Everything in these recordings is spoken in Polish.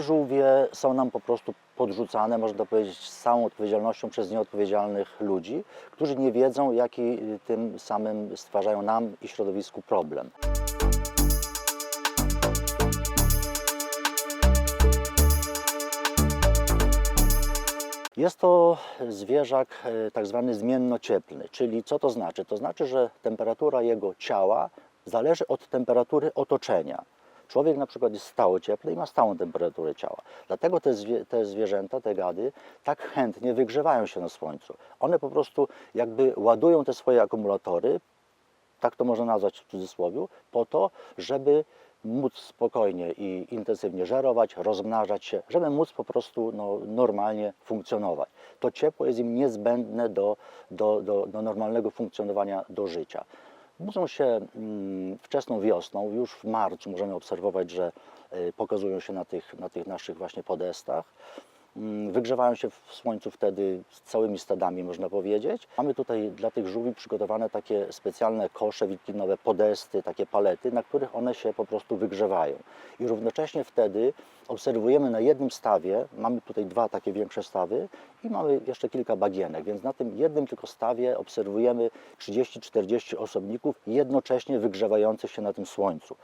Żółwie są nam po prostu podrzucane, można powiedzieć, z całą odpowiedzialnością przez nieodpowiedzialnych ludzi, którzy nie wiedzą, jaki tym samym stwarzają nam i środowisku problem. Jest to zwierzak e, tak zwany zmiennocieplny, czyli co to znaczy? To znaczy, że temperatura jego ciała zależy od temperatury otoczenia. Człowiek na przykład jest stało cieplny i ma stałą temperaturę ciała. Dlatego te, te zwierzęta, te gady, tak chętnie wygrzewają się na słońcu. One po prostu jakby ładują te swoje akumulatory, tak to można nazwać w cudzysłowie, po to, żeby móc spokojnie i intensywnie żerować, rozmnażać się, żeby móc po prostu no, normalnie funkcjonować. To ciepło jest im niezbędne do, do, do, do normalnego funkcjonowania, do życia. Budzą się mm, wczesną wiosną, już w marcu możemy obserwować, że y, pokazują się na tych, na tych naszych właśnie podestach. Mm, Wygrzewają się w słońcu wtedy z całymi stadami, można powiedzieć. Mamy tutaj dla tych żółwi przygotowane takie specjalne kosze wiklinowe, podesty, takie palety, na których one się po prostu wygrzewają. I równocześnie wtedy obserwujemy na jednym stawie, mamy tutaj dwa takie większe stawy i mamy jeszcze kilka bagienek, więc na tym jednym tylko stawie obserwujemy 30-40 osobników jednocześnie wygrzewających się na tym słońcu.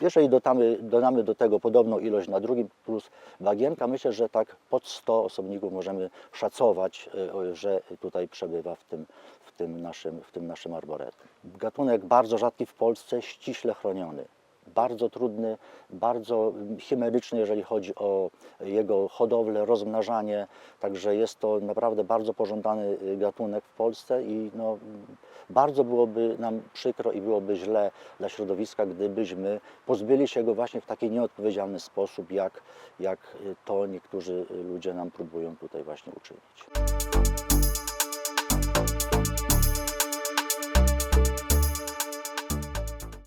Jeżeli dodamy, dodamy do tego podobną ilość na drugim plus bagienka, myślę, że tak pod 100 osobników możemy szacować, y, że tutaj przebywa w tym, w tym, naszym, w tym naszym arboretum. Gatunek bardzo rzadki w Polsce, ściśle chroniony. Bardzo trudny, bardzo chimeryczny, jeżeli chodzi o jego hodowlę, rozmnażanie. Także jest to naprawdę bardzo pożądany y, gatunek w Polsce i no, bardzo byłoby nam przykro i byłoby źle dla środowiska, gdybyśmy pozbyli się go właśnie w taki nieodpowiedzialny sposób, jak, jak to niektórzy ludzie nam próbują tutaj właśnie uczynić.